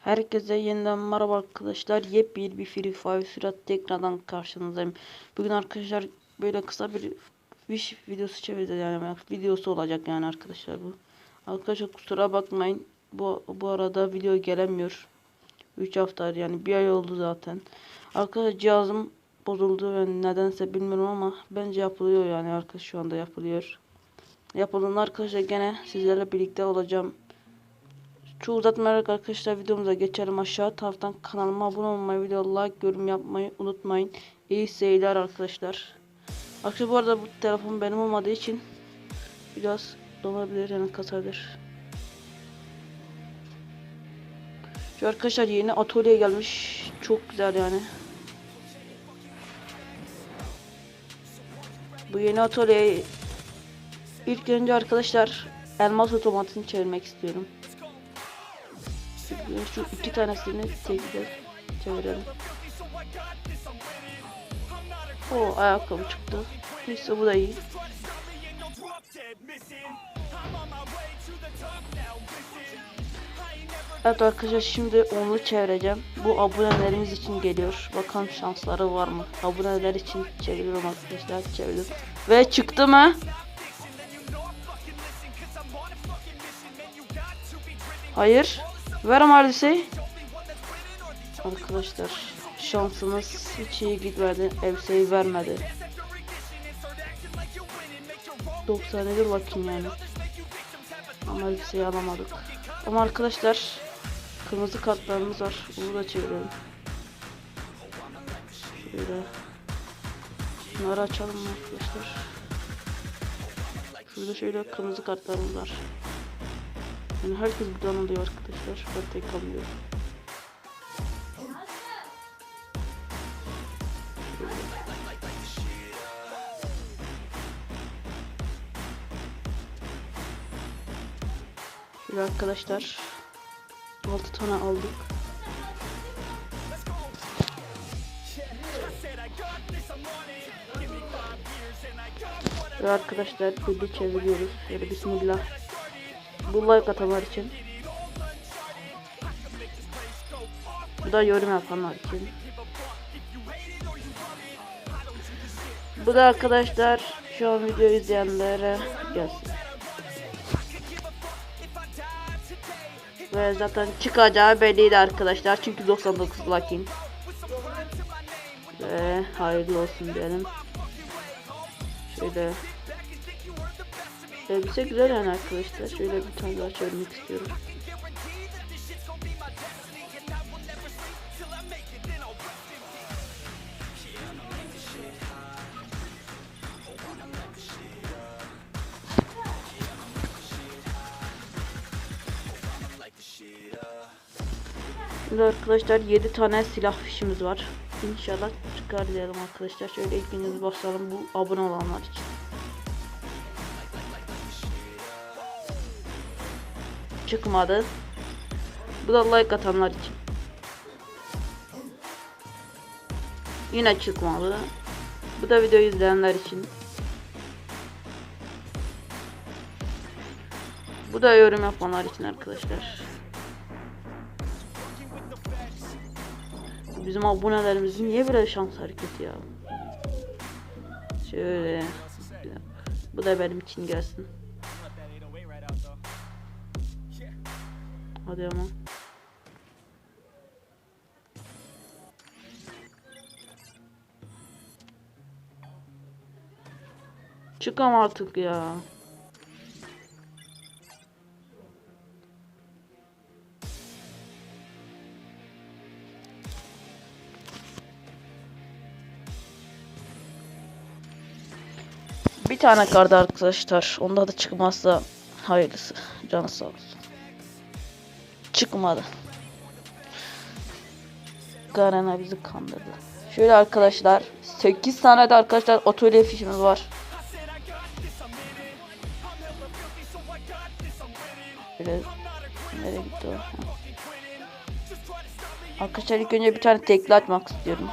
Herkese yeniden merhaba arkadaşlar. Yepyeni bir Free Fire sürat tekrardan karşınızdayım. Bugün arkadaşlar böyle kısa bir wish videosu çevireceğiz yani videosu olacak yani arkadaşlar bu. Arkadaşlar kusura bakmayın. Bu bu arada video gelemiyor. 3 hafta yani bir ay oldu zaten. Arkadaşlar cihazım bozuldu ve nedense bilmiyorum ama bence yapılıyor yani arkadaşlar şu anda yapılıyor. Yapıldığında arkadaşlar gene sizlerle birlikte olacağım. Çok uzatmayarak arkadaşlar videomuza geçelim. Aşağı taraftan kanalıma abone olmayı, video like, yorum yapmayı unutmayın. İyi seyirler arkadaşlar. Arkadaşlar bu arada bu telefon benim olmadığı için biraz donabilir yani kasabilir. Şu arkadaşlar yeni atölye gelmiş. Çok güzel yani. Bu yeni atölyeyi ilk önce arkadaşlar elmas otomatını çevirmek istiyorum. Şu iki tanesini tekrar çevirelim. O ayakkabı çıktı. Neyse bu da iyi. Evet arkadaşlar şimdi onu çevireceğim. Bu abonelerimiz için geliyor. Bakalım şansları var mı? Aboneler için çeviriyorum arkadaşlar. Çevirdim. Ve çıktı mı? Hayır. Ver maalesef. Arkadaşlar şansımız hiç iyi gitmedi. Elbiseyi vermedi. 90 dur bakayım yani. Ama elbiseyi alamadık. Ama arkadaşlar kırmızı kartlarımız var. Bunu da çevirelim. Şöyle. Bunları açalım arkadaşlar? Şurada şöyle kırmızı kartlarımız var. Yani herkes buradan alıyor arkadaşlar. Ben tek alıyorum. Şöyle arkadaşlar 6 tane aldık. Ve arkadaşlar böyle çeviriyoruz. Şöyle bismillah. Bu like atanlar için. Bu da yorum yapanlar için. Bu da arkadaşlar şu an video izleyenlere gelsin. Ve zaten çıkacağı belliydi arkadaşlar. Çünkü 99 lakin. Ve hayırlı olsun diyelim. Şöyle Elbise güzel yani arkadaşlar. Şöyle bir tane daha çevirmek istiyorum. Şimdi arkadaşlar 7 tane silah fişimiz var. İnşallah çıkar diyelim arkadaşlar. Şöyle ilk günümüz başlayalım bu abone olanlar için. Çıkmadı. Bu da like atanlar için. Yine çıkmadı. Bu da video izleyenler için. Bu da yorum yapanlar için arkadaşlar. Bizim abonelerimizin niye böyle şans hareketi ya? Şöyle. Bu da benim için gelsin. Hadi ama. Çıkam artık ya. Bir tane kaldı arkadaşlar. Onda da çıkmazsa hayırlısı. Canı sağ olsun çıkmadı. Garena bizi kandırdı. Şöyle arkadaşlar 8 tane de arkadaşlar atölye fişimiz var. Şöyle nereye gitti o? Arkadaşlar ilk önce bir tane tekli açmak istiyorum.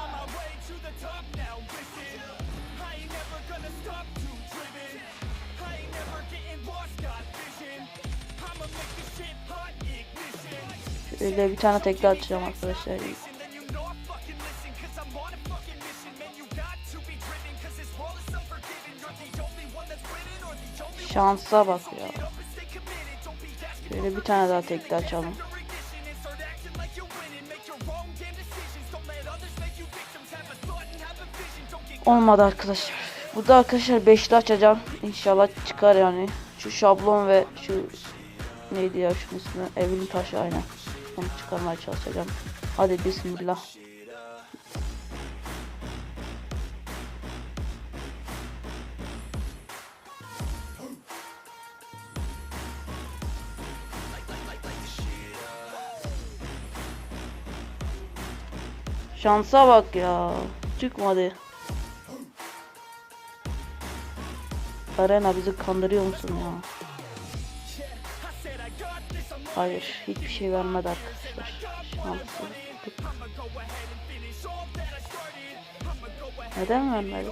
Şöyle bir tane tekrar atacağım arkadaşlar. Şansa bak ya. Şöyle bir tane daha tekrar açalım. Olmadı arkadaşlar. Burada arkadaşlar beşli açacağım. İnşallah çıkar yani. Şu şablon ve şu neydi ya şunun ismi? Evin taşı aynen. Onu çıkarmaya çalışacağım. Hadi bismillah. Şansa bak ya. Çıkmadı. Arena bizi kandırıyor musun ya? Hayır, hiçbir şey vermedi arkadaşlar. Şanssızlık. Neden vermedi?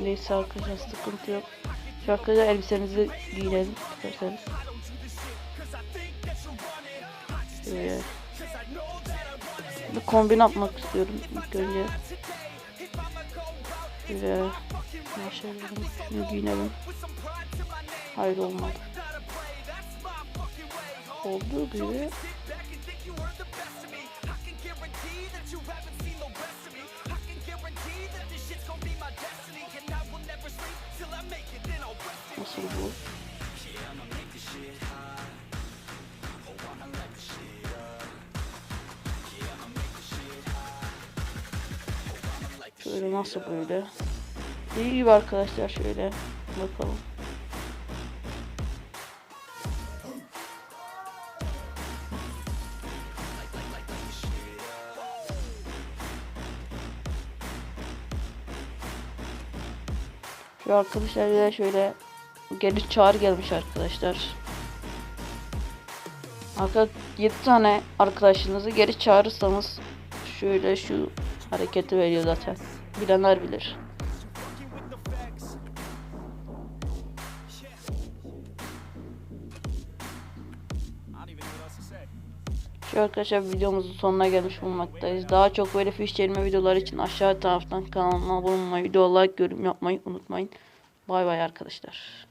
Neyse arkadaşlar sıkıntı yok. Şu arkadaşlar elbisenizi giyinelim isterseniz. Şöyle. Bir kombin yapmak istiyorum ilk önce. Şöyle. Şunu giyinelim. Hayır olmadı. Olduğu gibi. Nasıl bu? Şöyle nasıl böyle? İyi gibi arkadaşlar şöyle bakalım. Şu arkadaşlar de şöyle geri çağrı gelmiş arkadaşlar. Arkadaşlar 7 tane arkadaşınızı geri çağırırsanız şöyle şu hareketi veriyor zaten. Bilenler bilir. Şu arkadaşlar videomuzun sonuna gelmiş bulunmaktayız. Daha çok böyle fiş çevirme videoları için aşağı taraftan kanalıma abone olmayı, video like, yorum yapmayı unutmayın. Bay bay arkadaşlar.